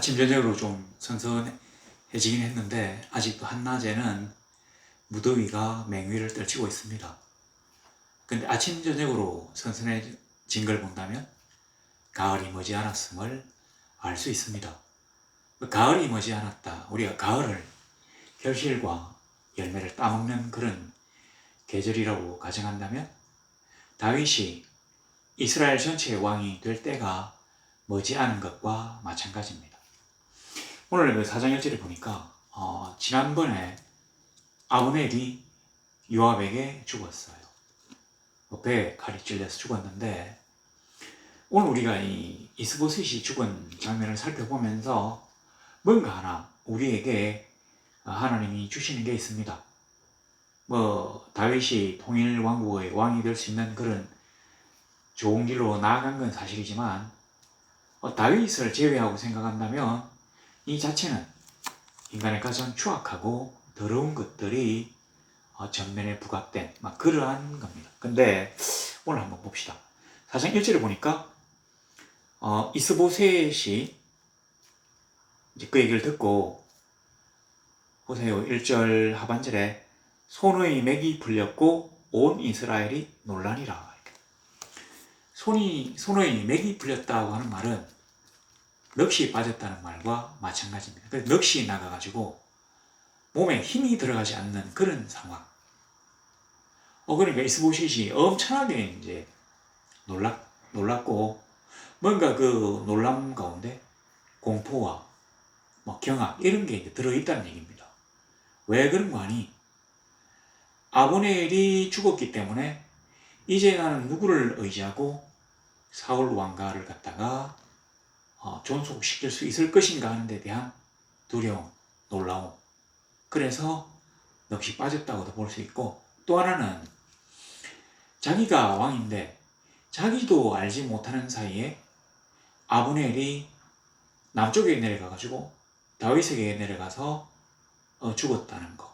아침 저녁으로 좀 선선해지긴 했는데 아직도 한낮에는 무더위가 맹위를 떨치고 있습니다. 근데 아침 저녁으로 선선해진 걸 본다면 가을이 머지않았음을 알 수 있습니다. 가을이 머지않았다. 우리가 가을을 결실과 열매를 따먹는 그런 계절이라고 가정한다면 다윗이 이스라엘 전체의 왕이 될 때가 머지않은 것과 마찬가지입니다. 오늘 그 사장 일지를 보니까 어, 지난번에 아브넬이 요압에게 죽었어요. 뭐 배에 칼이 찔려서 죽었는데 오늘 우리가 이 이스보셋이 죽은 장면을 살펴보면서 뭔가 하나 우리에게 하나님이 주시는 게 있습니다. 뭐 다윗이 통일 왕국의 왕이 될 수 있는 그런 좋은 길로 나아간 건 사실이지만 어, 다윗을 제외하고 생각한다면 이 자체는 인간의 가장 추악하고 더러운 것들이 어, 전면에 부각된 막 그러한 겁니다. 근데 오늘 한번 봅시다. 사장 1절을 보니까 어, 이스보셋이 이제 그 얘기를 듣고 보세요. 1절 하반절에 손의 맥이 풀렸고 온 이스라엘이 논란이라. 손이 손의 맥이 풀렸다고 하는 말은 넋이 빠졌다는 말과 마찬가지입니다. 그래서 나가가지고 몸에 힘이 들어가지 않는 그런 상황. 어 그러니까 이스보셋이 엄청나게 이제 놀랐 놀랐고 뭔가 그 놀람 가운데 공포와 뭐 경악 이런 게 이제 들어있다는 얘기입니다. 왜 그런 거 아니? 아브넬이 죽었기 때문에 이제 나는 누구를 의지하고 사울 왕가를 갖다가 어, 존속시킬 수 있을 것인가 하는 데 대한 두려움, 놀라움. 그래서 넋이 빠졌다고도 볼 수 있고 또 하나는 자기가 왕인데 자기도 알지 못하는 사이에 아브넬이 남쪽에 내려가가지고 다윗에게 내려가서 어, 죽었다는 거.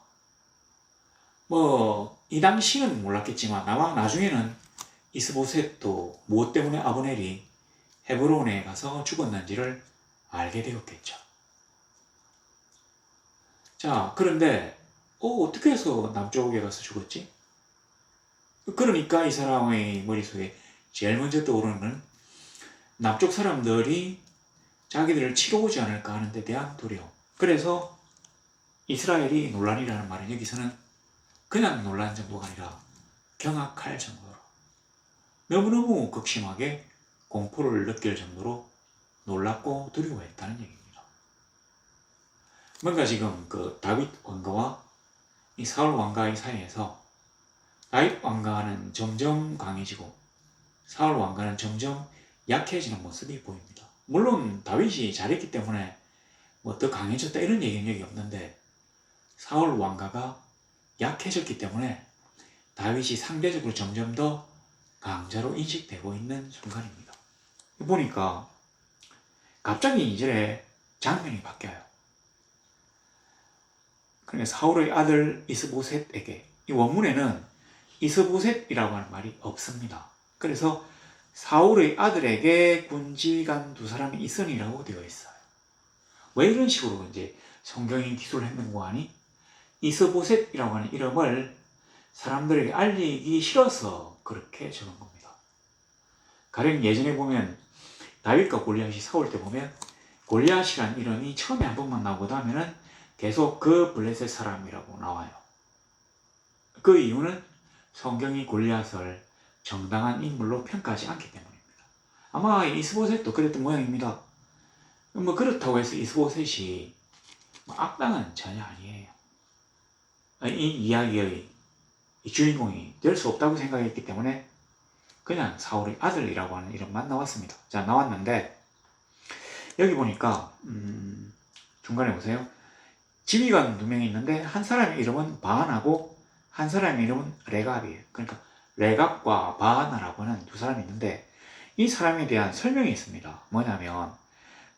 뭐 이 당시는 몰랐겠지만 아마 나중에는 이스보셋도 무엇 때문에 아브넬이 헤브론에 가서 죽었는지를 알게 되었겠죠. 자, 그런데 어, 어떻게 해서 남쪽에 가서 죽었지? 그러니까 이 사람의 머릿속에 제일 먼저 떠오르는 남쪽 사람들이 자기들을 치러 오지 않을까 하는 데 대한 두려움. 그래서 이스라엘이 논란이라는 말은 여기서는 그냥 논란 정도가 아니라 경악할 정도로 너무너무 극심하게 공포를 느낄 정도로 놀랍고 두려워했다는 얘기입니다. 뭔가 지금 그 다윗 왕가와 이 사울 왕가의 사이에서 다윗 왕가는 점점 강해지고 사울 왕가는 점점 약해지는 모습이 보입니다. 물론 다윗이 잘했기 때문에 뭐 더 강해졌다 이런 얘기는 없는데 사울 왕가가 약해졌기 때문에 다윗이 상대적으로 점점 더 강자로 인식되고 있는 순간입니다. 보니까 갑자기 이제 장면이 바뀌어요. 그러니까 사울의 아들 이스보셋에게 이 원문에는 이스보셋이라고 하는 말이 없습니다. 그래서 사울의 아들에게 군지관 두 사람이 있으니라고 되어 있어요. 왜 이런 식으로 이제 성경이 기술을 했는 거 아니? 이스보셋이라고 하는 이름을 사람들에게 알리기 싫어서 그렇게 적은 겁니다. 가령 예전에 보면 다윗과 골리앗이 싸울 때 보면 골리앗이란 이름이 처음에 한 번만 나오고 하면은 계속 그 블레셋 사람이라고 나와요. 그 이유는 성경이 골리앗을 정당한 인물로 평가하지 않기 때문입니다. 아마 이스보셋도 그랬던 모양입니다. 뭐 그렇다고 해서 이스보셋이 뭐 악당은 전혀 아니에요. 이 이야기의 주인공이 될 수 없다고 생각했기 때문에 그냥 사울의 아들이라고 하는 이름만 나왔습니다. 자 나왔는데 여기 보니까 음, 중간에 보세요. 지휘관 두 명이 있는데 한 사람의 이름은 바안하고 한 사람의 이름은 레갑이에요. 그러니까 레갑과 바하나라고 하는 두 사람이 있는데 이 사람에 대한 설명이 있습니다. 뭐냐면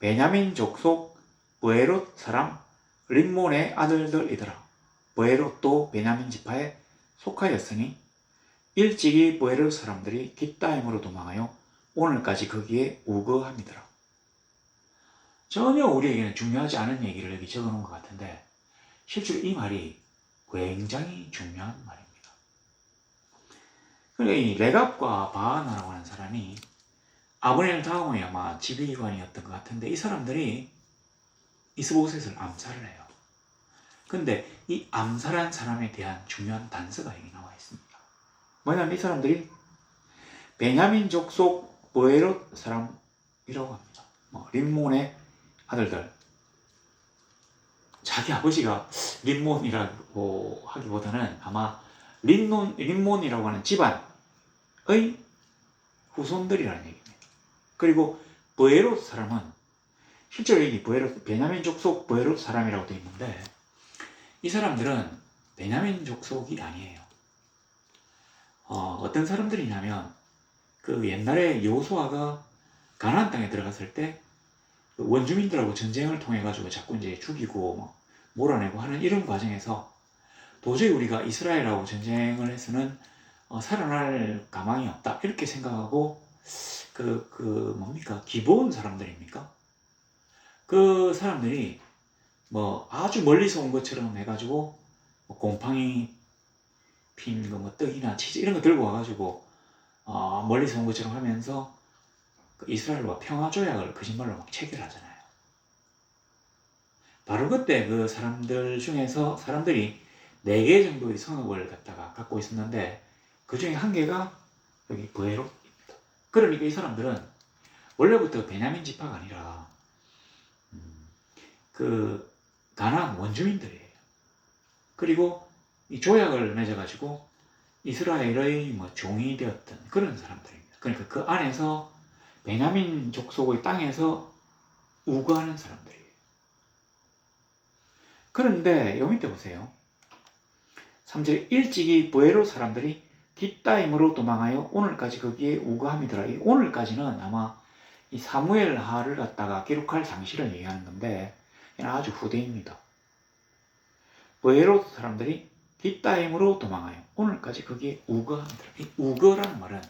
베냐민 족속 브에롯 사람 림몬의 아들들이더라. 브에롯도 베냐민 지파에 속하였으니 일찍이 브에롯 사람들이 깃다임으로 도망하여 오늘까지 거기에 우거함이더라. 전혀 우리에게는 중요하지 않은 얘기를 여기 적어 놓은 것 같은데 실제로 이 말이 굉장히 중요한 말입니다. 그러니까 이 레갑과 바하나라고 하는 사람이 아브넬 다음의 아마 지휘관이었던 것 같은데 이 사람들이 이스보셋을 암살을 해요. 근데 이 암살한 사람에 대한 중요한 단서가 여기 나와 있습니다. 뭐냐면 이 사람들이 베냐민 족속 보에롯 사람이라고 합니다. 뭐 림몬의 아들들. 자기 아버지가 림몬이라고 하기보다는 아마 림몬, 림몬이라고 하는 집안의 후손들이라는 얘기입니다. 그리고 보에롯 사람은 실제로 여기 보에롯, 베냐민 족속 보에롯 사람이라고 되어 있는데 이 사람들은 베냐민 족속이 아니에요. 어, 떤 사람들이냐면 그 옛날에 여호수아가 가나안 땅에 들어갔을 때그 원주민들하고 전쟁을 통해 가지고 자꾸 이제 죽이고 뭐 몰아내고 하는 이런 과정에서 도저히 우리가 이스라엘하고 전쟁을 해서는 어, 살아날 가망이 없다 이렇게 생각하고 그, 그 뭡니까 기본 사람들입니까? 그 사람들이 뭐 아주 멀리서 온 것처럼 해가지고 뭐 곰팡이 핀거뭐 떡이나 치즈 이런 거 들고 와가지고 어, 멀리서 온 것처럼 하면서 그 이스라엘과 평화 조약을 거짓말로 막 체결하잖아요. 바로 그때 그 사람들 중에서 사람들이 네 개 정도의 성읍을 갖다가 갖고 있었는데 그 중에 한 개가 여기 브에롯입니다. 그러니까 이 사람들은 원래부터 베냐민 지파가 아니라 음, 그 가나안 원주민들이에요. 그리고 이 조약을 맺어가지고 이스라엘의 뭐 종이 되었던 그런 사람들입니다. 그러니까 그 안에서 베냐민 족속의 땅에서 우거하는 사람들이에요. 그런데 여기 밑에 보세요. 3절에 일찍이 부에로 사람들이 뒷다임으로 도망하여 오늘까지 거기에 우거함이더라. 이 오늘까지는 아마 이 사무엘 하를 갖다가 기록할 당시를 얘기하는 건데 아주 후대입니다. 부에로 사람들이 뒷다임으로 도망하여 오늘까지 거기에 우거함이더라. 이 우거라는 말은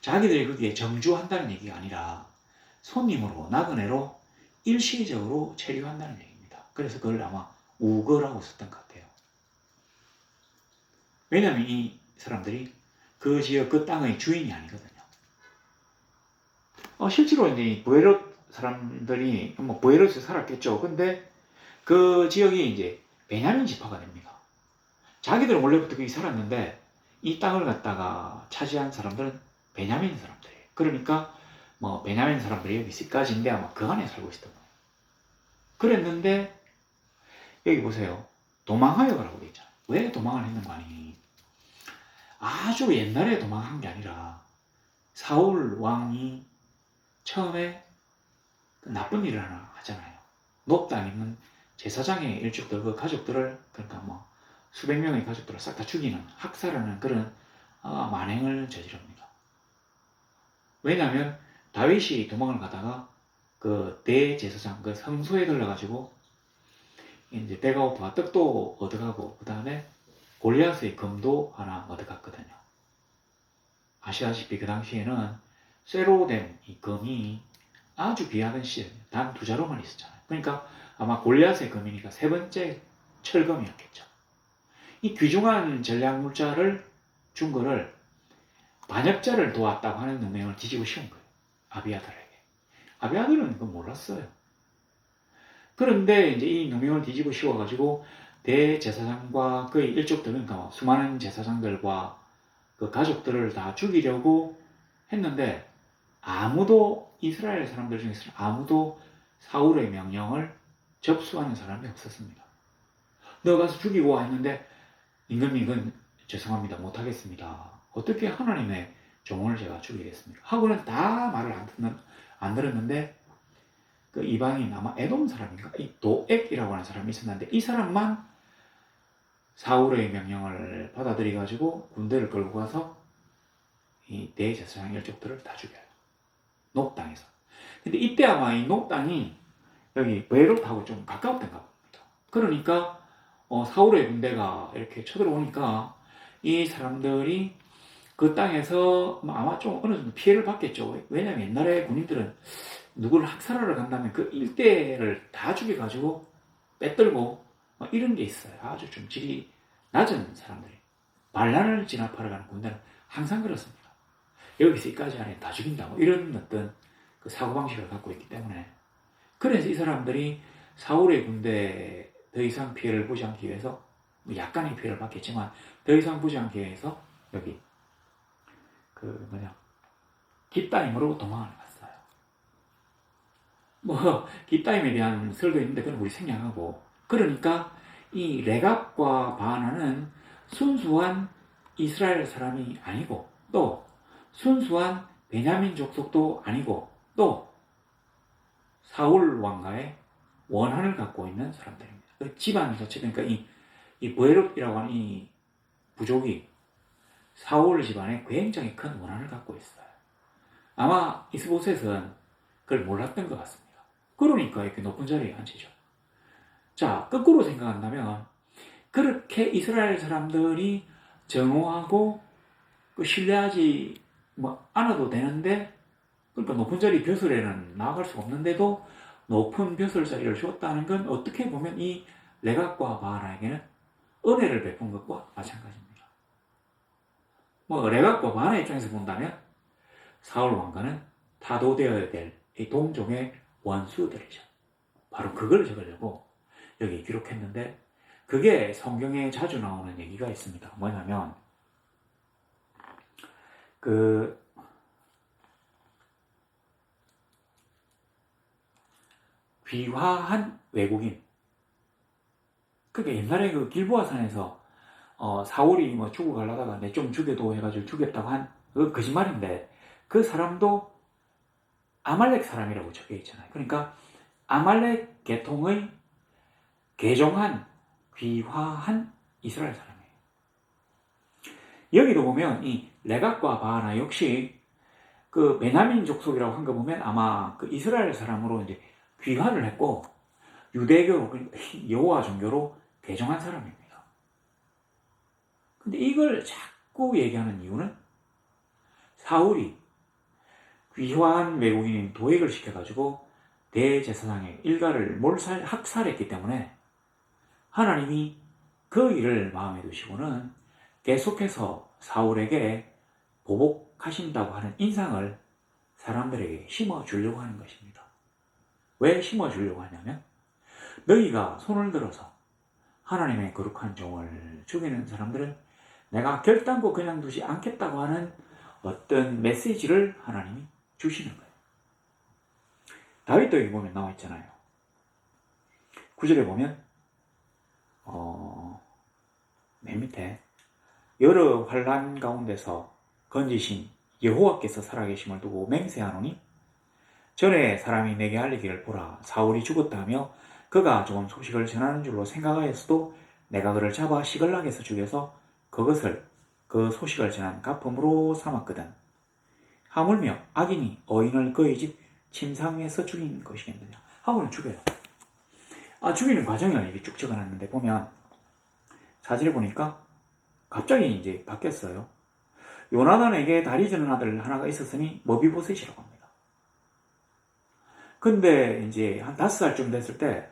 자기들이 거기에 정주한다는 얘기가 아니라 손님으로 나그네로 일시적으로 체류한다는 얘기입니다. 그래서 그걸 아마 우거라고 썼던 것 같아요. 왜냐하면 이 사람들이 그 지역 그 땅의 주인이 아니거든요. 어, 실제로 이제 부에롯 사람들이 뭐 부에롯에 살았겠죠. 근데 그 지역이 이제 베냐민 지파가 됩니다. 자기들은 원래부터 거기 살았는데 이 땅을 갖다가 차지한 사람들은 베냐민 사람들이에요. 그러니까 뭐 베냐민 사람들이 여기 있까지인데 아마 그 안에 살고 있었던 거예요. 그랬는데 여기 보세요. 도망하여 가라고 돼 있잖아요. 왜 도망을 했는 거 아니? 아주 옛날에 도망한 게 아니라 사울 왕이 처음에 그 나쁜 일을 하나 하잖아요. 높당 있는 제사장의 일족들 그 가족들을 그러니까 뭐 수백 명의 가족들을 싹 다 죽이는 학살하는 그런 어, 만행을 저지릅니다. 왜냐하면 다윗이 도망을 가다가 그 대제사장 그 성소에 들러가지고 이제 고파 떡도 얻어가고 그 다음에 골리앗의 금도 하나 얻어갔거든요. 아시다시피 그 당시에는 쇠로 된 이 금이 아주 귀하던 시절이에요. 단두 자루만 있었잖아요. 그러니까 아마 골리앗의 금이니까 세 번째 철금이었겠죠. 이 귀중한 전략 물자를 준 거를 반역자를 도왔다고 하는 누명을 뒤지고 씌운 거예요. 아비아들에게. 아비아들은 그거 몰랐어요. 그런데 이제 이 누명을 뒤집어 씌워가지고 대제사장과 그의 일족들은 그러니까 수많은 제사장들과 그 가족들을 다 죽이려고 했는데 아무도 이스라엘 사람들 중에서 아무도 사울의 명령을 접수하는 사람이 없었습니다. 너 가서 죽이고 와 했는데 임금님 이건 죄송합니다 못하겠습니다. 어떻게 하나님의 종을 제가 죽이겠습니까? 하고는 다 말을 안, 듣는, 안 들었는데 그 이방인 아마 에돔 사람인가? 이 도액이라고 하는 사람이 있었는데 이 사람만 사울의 명령을 받아들여 가지고 군대를 끌고 가서 이 대제사장 일족들을 다 죽여요. 녹당에서. 근데 이때 아마 이 녹당이 여기 베롯하고 좀 가까웠던가 봅니다. 그러니까 어, 사울의 군대가 이렇게 쳐들어오니까 이 사람들이 그 땅에서 뭐 아마 좀 어느 정도 피해를 받겠죠. 왜냐면 옛날에 군인들은 누구를 학살하러 간다면 그 일대를 다 죽여가지고 빼들고 뭐 이런 게 있어요. 아주 좀 질이 낮은 사람들이. 반란을 진압하러 가는 군대는 항상 그렇습니다. 여기서 이까지 안에 다 죽인다. 뭐 이런 어떤 그 사고방식을 갖고 있기 때문에. 그래서 이 사람들이 사울의 군대에 더 이상 피해를 보지 않기 위해서 뭐 약간의 피해를 받겠지만 더 이상 보지 않기 위해서 여기 그 뭐냐 깃다임으로 도망을 갔어요. 뭐 깃다임에 대한 설도 있는데 그건 우리 생략하고 그러니까 이 레갑과 바나는 순수한 이스라엘 사람이 아니고 또 순수한 베냐민 족속도 아니고 또 사울 왕가의 원한을 갖고 있는 사람들입니다. 그 집안 자체 그러니까 이, 이 보에롭이라고 하는 이 부족이 사울 집안에 굉장히 큰 원한을 갖고 있어요. 아마 이스보셋은 그걸 몰랐던 것 같습니다. 그러니까 이렇게 높은 자리에 앉히죠. 자, 거꾸로 생각한다면 그렇게 이스라엘 사람들이 정오하고 그 신뢰하지 뭐 않아도 되는데 그러니까 높은 자리 벼슬에는 나아갈 수 없는데도 높은 벼슬 자리를 주었다는 건 어떻게 보면 이 레각과 바하나에게는 은혜를 베푼 것과 마찬가지입니다. 뭐 레각과 바하나 입장에서 본다면 사울 왕가는 타도되어야 될 이 동족의 원수들이죠. 바로 그걸 적으려고 여기 기록했는데 그게 성경에 자주 나오는 얘기가 있습니다. 뭐냐면 그 귀화한 외국인. 그게 옛날에 그 길보아산에서 어, 사울이 뭐 죽어 가려다가 내 좀 죽여도 해가지고 죽였다고 한 그 거짓말인데 그 사람도 아말렉 사람이라고 적혀 있잖아요. 그러니까 아말렉 계통의 개종한 귀화한 이스라엘 사람이에요. 여기도 보면 이 레각과 바하나 역시 그 베냐민 족속이라고 한 거 보면 아마 그 이스라엘 사람으로 이제 귀화를 했고 유대교 그러니까 여호와 종교로 개종한 사람입니다. 근데 이걸 자꾸 얘기하는 이유는 사울이 귀화한 외국인인 도액을 시켜가지고 대제사장의 일가를 몰살 학살했기 때문에 하나님이 그 일을 마음에 두시고는 계속해서 사울에게 보복하신다고 하는 인상을 사람들에게 심어 주려고 하는 것입니다. 왜 심어주려고 하냐면 너희가 손을 들어서 하나님의 거룩한 종을 죽이는 사람들을 내가 결단코 그냥 두지 않겠다고 하는 어떤 메시지를 하나님이 주시는 거예요. 다윗도 여기 보면 나와 있잖아요. 구절에 보면 어, 맨 밑에 여러 환란 가운데서 건지신 여호와께서 살아계심을 두고 맹세하노니 전에 사람이 내게 알리기를 보라. 사울이 죽었다며 그가 조금 소식을 전하는 줄로 생각하였어도 내가 그를 잡아 시글락에서 죽여서 그것을 그 소식을 전한 가품으로 삼았거든. 하물며 악인이 어인을 그의 집 침상에서 죽인 것이겠느냐. 하물며 죽여요. 아 죽이는 과정을 이렇게 쭉 적어놨는데 보면. 사진을 보니까 갑자기 이제 바뀌었어요. 요나단에게 다리 저는 아들 하나가 있었으니 머비보셋이라고 합니다 근데 이제 한 다섯 살쯤 됐을 때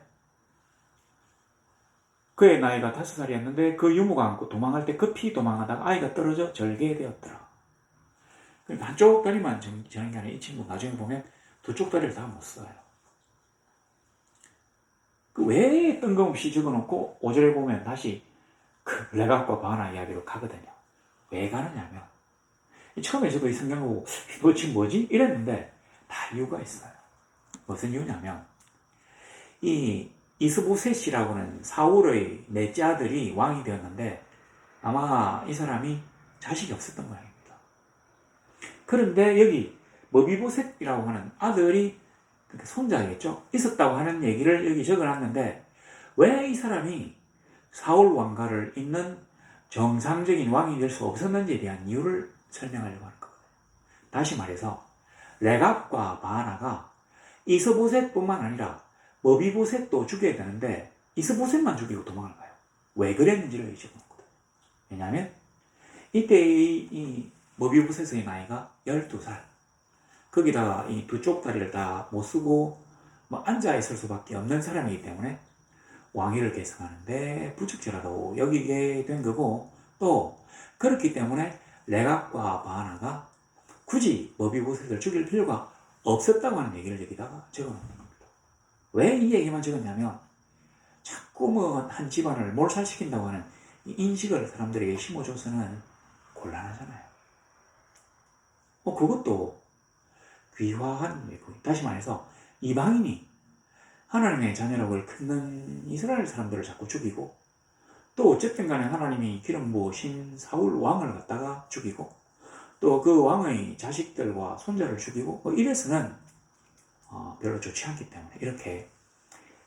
그의 나이가 다섯 살이었는데 그 유모가 안고 도망할 때 급히 도망하다가 아이가 떨어져 절개되었더라. 그러니까 한쪽 다리만 저는 게 아니라 이 친구 나중에 보면 두 쪽 다리를 다 못 써요. 그 왜 뜬금없이 적어놓고 5절에 보면 다시 그 레각과 바나 이야기로 가거든요. 왜 가느냐면 처음에 저도 이 성경 보고 이거 지금 뭐지? 이랬는데 다 이유가 있어요. 무슨 이유냐면 이 이스보셋이라고는 사울의 넷째 아들이 왕이 되었는데 아마 이 사람이 자식이 없었던 모양입니다. 그런데 여기 머비보셋이라고 하는 아들이 손자겠죠? 있었다고 하는 얘기를 여기 적어놨는데 왜 이 사람이 사울 왕가를 잇는 정상적인 왕이 될 수 없었는지에 대한 이유를 설명하려고 하는 거거든요. 다시 말해서 레갑과 바나가 이스보셋뿐만 아니라 머비보셋도 죽여야 되는데 이스보셋만 죽이고 도망을 가요. 왜 그랬는지를 여기 적어놓거든요. 왜냐하면 이때 이, 이 머비보셋의 나이가 12살. 거기다가 이 두 쪽 다리를 다 못 쓰고 뭐 앉아 있을 수밖에 없는 사람이기 때문에 왕위를 계승하는데 부적절하다고 여기게 된 거고 또 그렇기 때문에 레각과 바하나가 굳이 머비보셋을 죽일 필요가 없었다고 하는 얘기를 여기다가 적어놓는 겁니다. 왜 이 얘기만 적었냐면 자꾸 뭐한 집안을 몰살시킨다고 하는 이 인식을 사람들에게 심어줘서는 곤란하잖아요. 뭐 그것도 귀화한 외국. 다시 말해서 이방인이 하나님의 자녀라고 큰는 이스라엘 사람들을 자꾸 죽이고 또 어쨌든 간에 하나님이 기름 부으신 사울 왕을 갖다가 죽이고 또 그 왕의 자식들과 손자를 죽이고 뭐 이래서는 어, 별로 좋지 않기 때문에 이렇게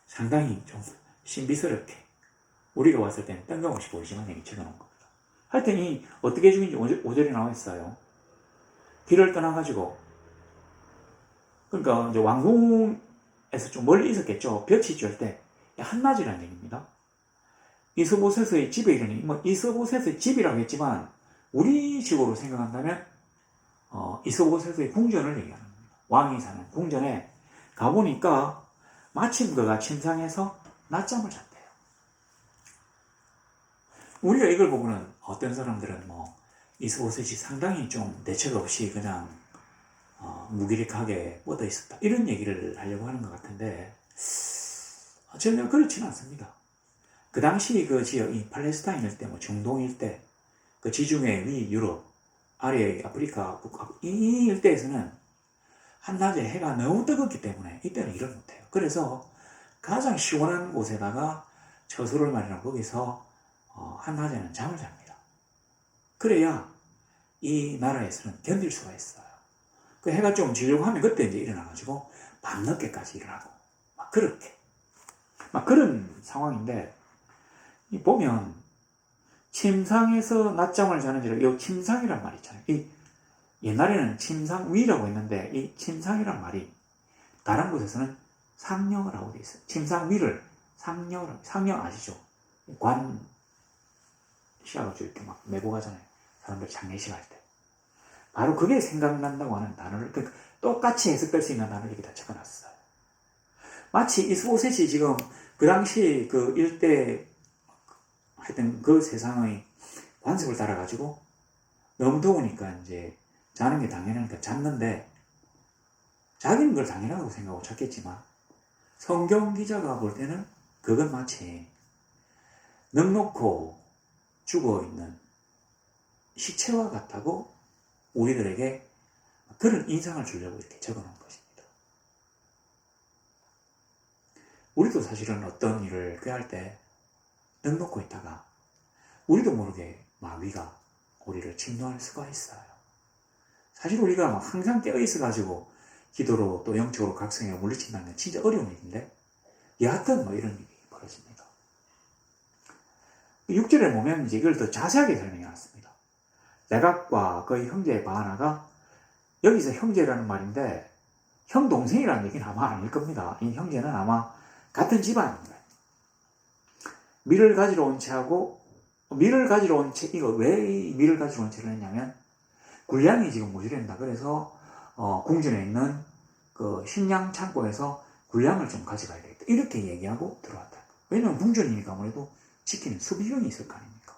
상당히 좀 신비스럽게 우리가 왔을 때는 뜬금없이 보이지만 여기 적어놓은 겁니다. 하여튼 이 어떻게 죽인지 5절에 나와 있어요. 길을 떠나가지고 그러니까 이제 왕궁에서 좀 멀리 있었겠죠. 볕이 쬐을 때 한낮이라는 얘기입니다. 이스보셋의 집에 이르니 뭐 이스보셋의 집이라고 했지만 우리 집으로 생각한다면 어, 이스보셋의 궁전을 얘기하는 겁니다. 왕이 사는 궁전에 가보니까 마침 그가 침상에서 낮잠을 잤대요. 우리가 이걸 보고는 어떤 사람들은 뭐 이스보셋이 상당히 좀 대책 없이 그냥 어, 무기력하게 뻗어 있었다 이런 얘기를 하려고 하는 것 같은데 어, 전혀 그렇지는 않습니다. 그 당시 그 지역 이 팔레스타인 일대, 뭐 중동 일대, 그 지중해 위 유럽, 아래 아프리카 북한 이 일대에서는 한낮에 해가 너무 뜨겁기 때문에 이때는 일을 못해요. 그래서 가장 시원한 곳에다가 처소를 마련하고 거기서 어, 한낮에는 잠을 잡니다. 그래야 이 나라에서는 견딜 수가 있어요. 그 해가 좀 지려고 하면 그때 이제 일어나가지고 밤늦게까지 일어나고 막 그렇게 막 그런 상황인데 이 보면 침상에서 낮잠을 자는지라 이 침상이란 말 있잖아요. 이 옛날에는 침상 위라고 했는데 이 침상이란 말이 다른 곳에서는 상녀라고 돼 있어요. 침상 위를 상녀라고 상녀 아시죠? 관 시아가지고 이렇게 막 메고 가잖아요. 사람들 장례식 할 때. 바로 그게 생각난다고 하는 단어를 그 똑같이 해석될 수 있는 단어를 여기다 적어놨어요. 마치 이스보셋이 지금 그 당시 그 일대 하여튼 그 세상의 관습을 따라가지고 너무 더우니까 이제 자는 게 당연하니까 잤는데 자기는 그걸 당연하다고 생각하고 잤겠지만 성경 기자가 볼 때는 그건 마치 넉넉고 죽어 있는 시체와 같다고 우리들에게 그런 인상을 주려고 이렇게 적어 놓은 것입니다. 우리도 사실은 어떤 일을 꾀할 때 넉넉고 있다가 우리도 모르게 마귀가 우리를 침노할 수가 있어요. 사실 우리가 막 항상 깨어 있어가지고 기도로 또 영적으로 각성해 물리친다는 건 진짜 어려운 일인데 여하튼 뭐 이런 일이 벌어집니다. 6절에 보면 이제 이걸 더 자세하게 설명해 놨습니다. 내각과 그의 형제 바하나가 여기서 형제라는 말인데 형 동생이라는 얘기는 아마 아닐 겁니다. 이 형제는 아마 같은 집안입니다. 밀을 가지러 온 채하고 밀을 가지러 온 채, 이거 왜 밀을 가지러 온 채를 했냐면 군량이 지금 모자란다. 그래서 어, 궁전에 있는 그 식량 창고에서 군량을 좀 가져가야 되겠다. 이렇게 얘기하고 들어왔다. 왜냐면 궁전이니까 아무래도 지키는 수비병이 있을 거 아닙니까?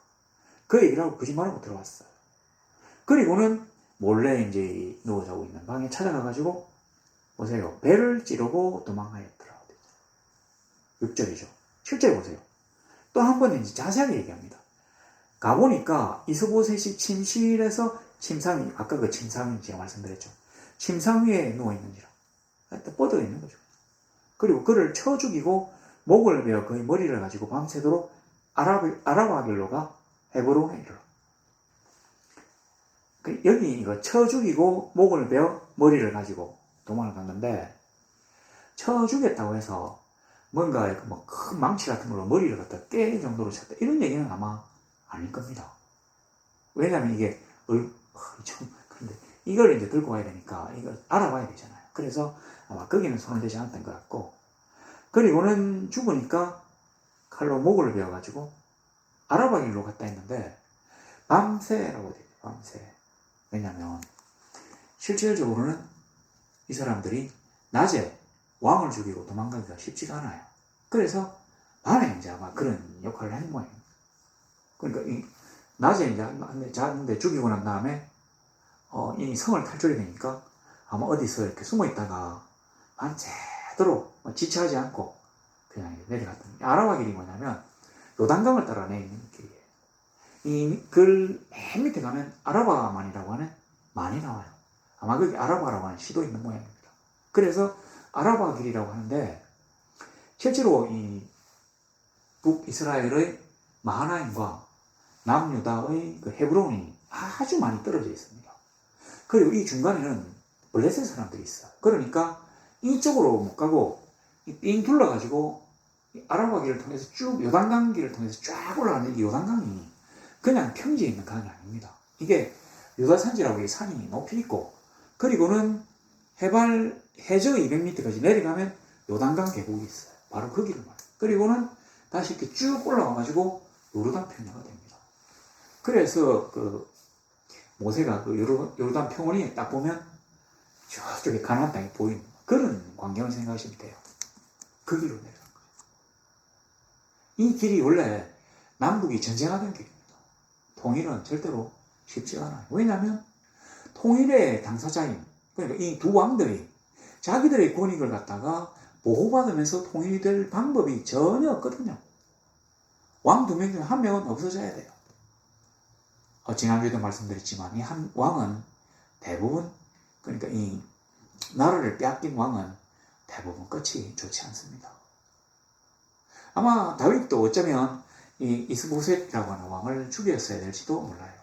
그 얘기를 하고 거짓말하고 들어왔어요. 그리고는 몰래 이제 누워 자고 있는 방에 찾아가 가지고 보세요. 배를 찌르고 도망하였더라. 6절이죠. 실제 보세요. 또 한번 이제 자세하게 얘기합니다. 가보니까 이스보셋이 침실에서 침상이 아까 그 침상이 제가 말씀드렸죠. 침상 위에 누워 있는지라. 하여튼 뻗어 있는 거죠. 그리고 그를 쳐 죽이고 목을 베어 그의 머리를 가지고 밤새도록 아랍, 아랍아 길로가 헤브론에 이르러. 그 여기 이거 쳐 죽이고 목을 베어 머리를 가지고 도망을 갔는데 쳐 죽였다고 해서 뭔가 뭐큰 망치 같은 걸로 머리를 갖다 깨 정도로 쳤다 이런 얘기는 아마 아닐 겁니다. 왜냐하면 이게 얼, 좀 근데 이걸 이제 들고 가야 되니까 이걸 알아봐야 되잖아요. 그래서 아마 거기는 손을 대지 않았던 것 같고 그리고는 죽으니까 칼로 목을 베어가지고 아라바 길로 갔다 했는데 밤새라고 돼요. 밤새. 왜냐면 실질적으로는 이 사람들이 낮에 왕을 죽이고 도망가기가 쉽지가 않아요. 그래서 밤에 이제 아마 그런 역할을 한 모양이에요. 그러니까 이 낮에 이제 자는데 죽이고 난 다음에 어, 이 성을 탈출이 되니까 아마 어디서 이렇게 숨어 있다가 한 제대로 뭐 지체하지 않고 그냥 내려갔던 아라와 길이 뭐냐면 요단강을 따라 내리는 길이에요. 이글맨 밑에 가면 아라바만이라고 하는 만이 나와요. 아마 거기 아라바라고 하는 시도 있는 모양입니다. 그래서 아라바 길이라고 하는데 실제로 이 북이스라엘의 마하나임과 남유다의 그 헤브론이 아주 많이 떨어져 있습니다. 그리고 이 중간에는 블레셋 사람들이 있어요. 그러니까 이쪽으로 못 가고 이삥 둘러가지고 이 아라바 길을 통해서 쭉 요단강 길을 통해서 쫙 올라가는 이 요단강이 그냥 평지에 있는 강이 아닙니다. 이게 유다산지라고 이 산이 높이 있고 그리고는 해발 해저 200m까지 내려가면 요단강 계곡이 있어요. 바로 그 길을 말해요. 그리고는 다시 이렇게 쭉 올라가가지고 요르단 평야가 됩니다. 그래서 그 모세가 그 요르- 요르단 평원이 딱 보면 저쪽에 가나안 땅이 보이는 그런 광경을 생각하시면 돼요. 그 길로 내려간 거예요. 이 길이 원래 남북이 전쟁하던 길입니다. 통일은 절대로 쉽지 않아요. 왜냐하면 통일의 당사자인 그러니까 이 두 왕들이 자기들의 권익을 갖다가 보호받으면서 통일이 될 방법이 전혀 없거든요. 왕 두 명 중에 한 명은 없어져야 돼요. 어, 지난주에도 말씀드렸지만 이 한 왕은 대부분 그러니까 이 나라를 빼앗긴 왕은 대부분 끝이 좋지 않습니다. 아마 다윗도 어쩌면 이 이스보셋이라고 하는 왕을 죽였어야 될지도 몰라요.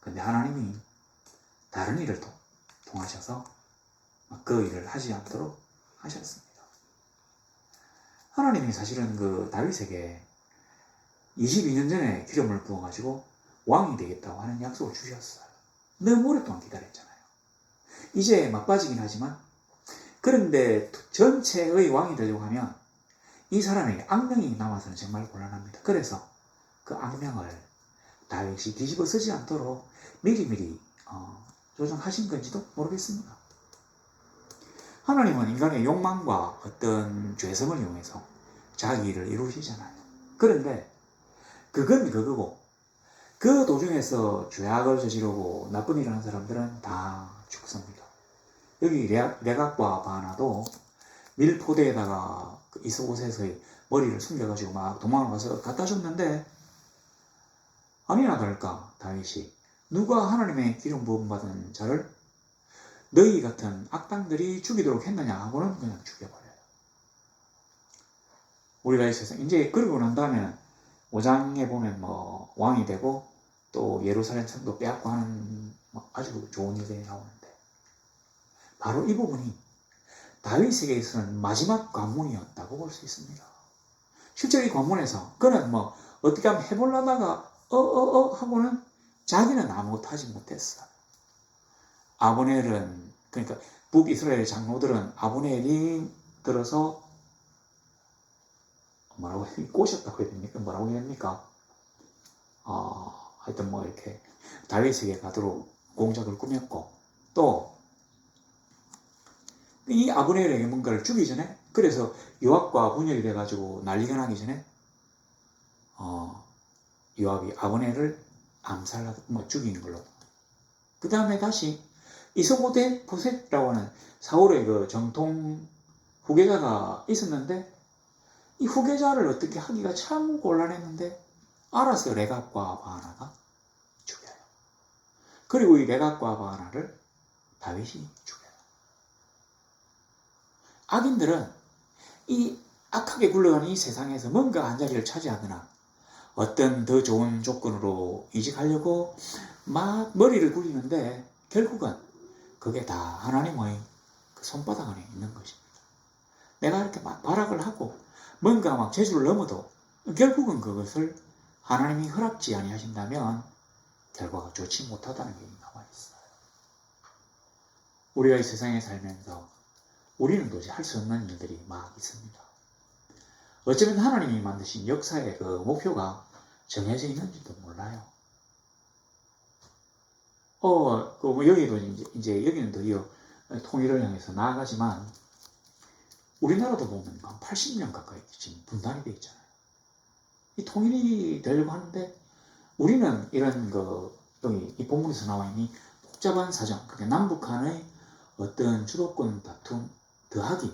근데 하나님이 다른 일을 통- 통하셔서 그 일을 하지 않도록 하셨습니다. 하나님이 사실은 그 다윗에게 22년 전에 기름을 부어가지고 왕이 되겠다고 하는 약속을 주셨어요. 너무 오랫동안 기다렸잖아요. 이제 막빠지긴 하지만 그런데 전체의 왕이 되려고 하면 이 사람에게 악명이 남아서는 정말 곤란합니다. 그래서 그 악명을 다윗이 뒤집어 쓰지 않도록 미리미리 어, 조정하신 건지도 모르겠습니다. 하나님은 인간의 욕망과 어떤 죄성을 이용해서 자기 일을 이루시잖아요. 그런데 그건 그거고 그 도중에서 죄악을 저지르고 나쁜 일을 하는 사람들은 다 죽습니다. 여기 레- 레각과 바나도 밀포대에다가 그 이스곳에서의 머리를 숨겨가지고 막 도망을 가서 갖다 줬는데 아니나 다를까 다윗이 누가 하나님의 기름 부음 받은 자를 너희 같은 악당들이 죽이도록 했느냐 하고는 그냥 죽여버려요. 우리가 이 세상 이제 그러고 난 다음에는 5장에 보면 뭐 왕이 되고 또 예루살렘 성도 빼앗고 하는 뭐 아주 좋은 일들이 나오는데 바로 이 부분이 다윗에게 있어서는 마지막 관문이었다고 볼 수 있습니다. 실제 이 관문에서 그는 뭐 어떻게 하면 해보려다가 어어어 하고는 자기는 아무것도 하지 못했어. 아브넬은 그러니까 북이스라엘 장로들은 아브넬이 들어서 뭐라고 해? 꼬셨다고 해야 됩니까? 뭐라고 해야 됩니까? 어, 하여튼 뭐 이렇게 다윗에게 가도록 공작을 꾸몄고 또 이 아브넬에게 뭔가를 주기 전에 그래서 요압과 분열이 돼가지고 난리가 나기 전에 어, 요압이 아브넬을 암살하고 뭐 죽이는 걸로 그 다음에 다시 이소보데 보셋이라고 하는 사울의 그 정통 후계자가 있었는데 이 후계자를 어떻게 하기가 참 곤란했는데 알아서 레갑과 바하나가 죽여요. 그리고 이 레갑과 바하나를 다윗이 죽여요. 악인들은 이 악하게 굴러가는 이 세상에서 뭔가 한 자리를 차지하거나 어떤 더 좋은 조건으로 이직하려고 막 머리를 굴리는데 결국은 그게 다 하나님의 그 손바닥 안에 있는 것입니다. 내가 이렇게 막 발악을 하고 뭔가 막 재주를 넘어도 결국은 그것을 하나님이 허락지 아니하신다면 결과가 좋지 못하다는 게 나와 있어요. 우리가 이 세상에 살면서 우리는 도저히 할 수 없는 일들이 막 있습니다. 어쩌면 하나님이 만드신 역사의 그 목표가 정해져 있는지도 몰라요. 어, 그뭐 여기도 이제, 이제 여기는 드디어 통일을 향해서 나아가지만 우리나라도 보면 한 80년 가까이 지금 분단이 돼 있잖아요. 이 통일이 되려고 하는데 우리는 이런 그 여기 이 본문에서 나와 있는 복잡한 사정, 그게 남북한의 어떤 주도권 다툼 더하기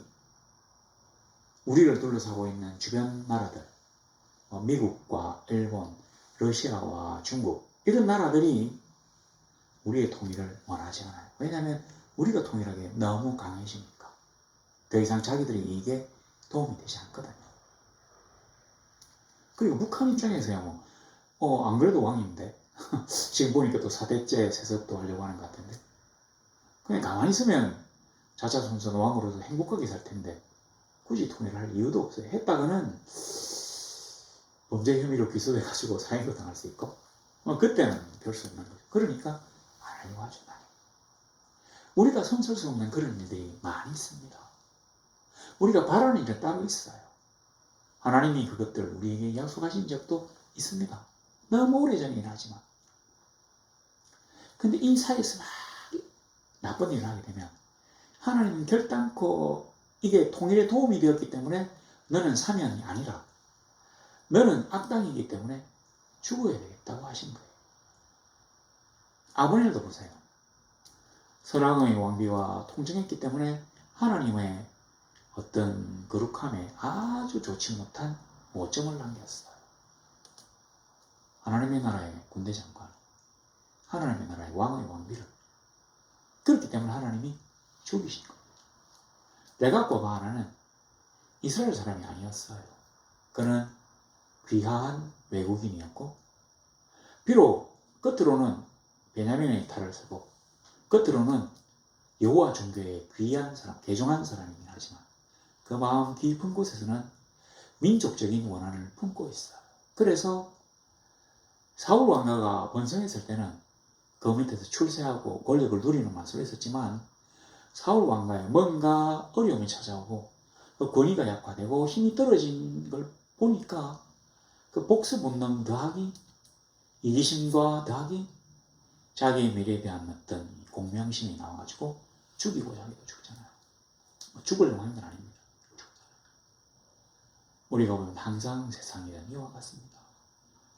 우리를 둘러싸고 있는 주변 나라들, 어, 미국과 일본, 러시아와 중국 이런 나라들이 우리의 통일을 원하지 않아요. 왜냐하면 우리가 통일하게 너무 강해지니까 더 이상 자기들이 이게 도움이 되지 않거든요. 그리고 북한 입장에서야 뭐, 어, 안 그래도 왕인데 지금 보니까 또 사대째 세습도 하려고 하는 것 같은데 그냥 가만히 있으면 자자손손 왕으로도 행복하게 살 텐데 굳이 통일을 할 이유도 없어요. 했다가는 범죄 혐의로 기소돼가지고 사형도 당할 수 있고 어, 그때는 별 수 없는 거죠. 그러니까 하죠. 나는. 우리가 성설 수 없는 그런 일들이 많이 있습니다. 우리가 바라는 일은 따로 있어요. 하나님이 그것들 우리에게 약속하신 적도 있습니다. 너무 오래전이긴 하지만. 근데 이 사이에서 막 나쁜 일을 하게 되면 하나님은 결단코 이게 통일에 도움이 되었기 때문에 너는 사면이 아니라 너는 악당이기 때문에 죽어야 되겠다고 하신 거예요. 아브넬도 보세요. 선왕의 왕비와 통정했기 때문에 하나님의 어떤 거룩함에 아주 좋지 못한 오점을 남겼어요. 하나님의 나라의 군대 장관, 하나님의 나라의 왕의 왕비를. 그렇기 때문에 하나님이 죽이신 거예요. 레갑과 바하나는 이스라엘 사람이 아니었어요. 그는 귀한 외국인이었고, 비록 끝으로는 베냐민의 탈을 쓰고, 끝으로는 여호와 종교의 귀한 사람, 개종한 사람이긴 하지만, 그 마음 깊은 곳에서는 민족적인 원한을 품고 있어요. 그래서 사울 왕가가 번성했을 때는 그 밑에서 출세하고 권력을 누리는 맛으로 있었지만 사울 왕가에 뭔가 어려움이 찾아오고 그 권위가 약화되고 힘이 떨어진 걸 보니까 그 복수 본능 더하기 이기심과 더하기 자기의 미래에 대한 어떤 공명심이 나와가지고 죽이고 자기가 죽잖아요. 뭐 죽으려고 하는 건 아닙니다. 우리가 보면 항상 세상이란 이와 같습니다.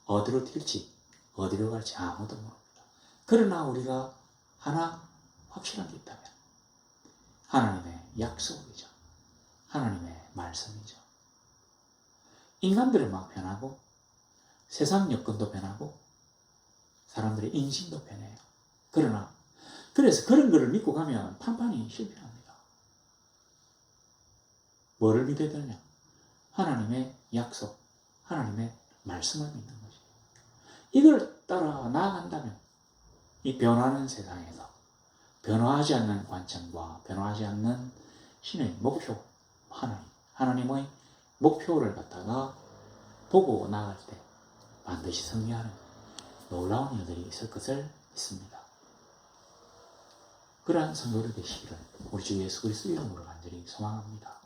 어디로 튈지 어디로 갈지 아무도 모릅니다. 그러나 우리가 하나 확실한 게 있다면 하나님의 약속이죠. 하나님의 말씀이죠. 인간들은 막 변하고 세상 여건도 변하고 사람들의 인심도 변해요. 그러나 그래서 그런 것을 믿고 가면 판판이 실패합니다. 뭐를 믿어야 되냐? 하나님의 약속, 하나님의 말씀을 믿는 거지. 이걸 따라 나아간다면 이 변하는 세상에서 변화하지 않는 관점과 변화하지 않는 신의 목표, 하나님, 하나님의 목표를 갖다가 보고 나갈 때 반드시 승리하는 놀라운 일들이 있을 것을 믿습니다. 그러한 성도를 되시기를 우리 주 예수 그리스도 이름으로 간절히 소망합니다.